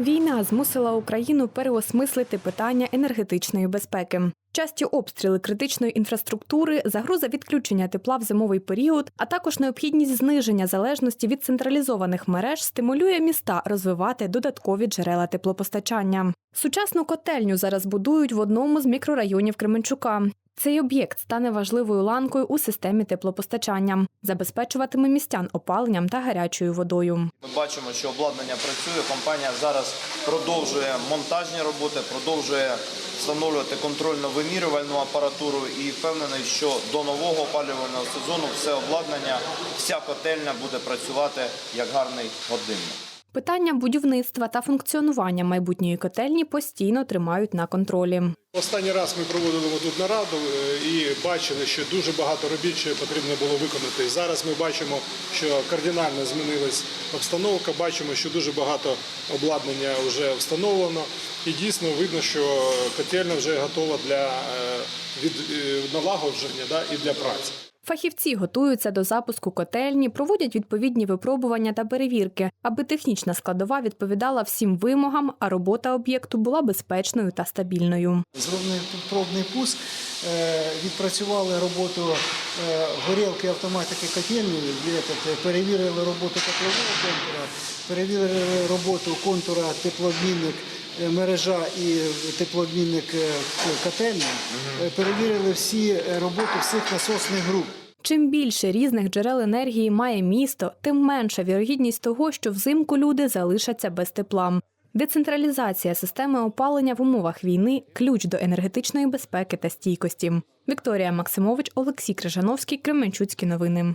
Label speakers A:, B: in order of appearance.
A: Війна змусила Україну переосмислити питання енергетичної безпеки. Часті обстріли критичної інфраструктури, загроза відключення тепла в зимовий період, а також необхідність зниження залежності від централізованих мереж стимулює міста розвивати додаткові джерела теплопостачання. Сучасну котельню зараз будують в одному з мікрорайонів Кременчука. Цей об'єкт стане важливою ланкою у системі теплопостачання, забезпечуватиме містян опаленням та гарячою водою.
B: Ми бачимо, що обладнання працює. Компанія зараз продовжує монтажні роботи, продовжує встановлювати контрольно-вимірювальну апаратуру і впевнений, що до нового опалювального сезону все обладнання, вся котельня буде працювати як гарний годинник.
A: Питання будівництва та функціонування майбутньої котельні постійно тримають на контролі.
C: Останній раз ми проводили тут нараду е, і бачили, що дуже багато робіт ще потрібно було виконати. Зараз ми бачимо, що кардинально змінилась обстановка. Бачимо, що дуже багато обладнання вже встановлено, і дійсно видно, що котельня вже готова для е, е, налагодження і для праці.
A: Фахівці готуються до запуску котельні, проводять відповідні випробування та перевірки, аби технічна складова відповідала всім вимогам, а робота об'єкту була безпечною та стабільною.
D: Зроблений пробний пуск, е, відпрацювали роботу е, горілки автоматики котельні, е, перевірили роботу котлового контура, перевірили роботу контура теплообмінник мережа і теплообмінник е, Е, перевірили всі е, роботи всіх насосних груп.
A: Чим більше різних джерел енергії має місто, тим менша вірогідність того, що взимку люди залишаться без тепла. Децентралізація системи опалення в умовах війни ключ до енергетичної безпеки та стійкості. Вікторія Максимович, Олексій Крижановський, Кременчуцькі новини.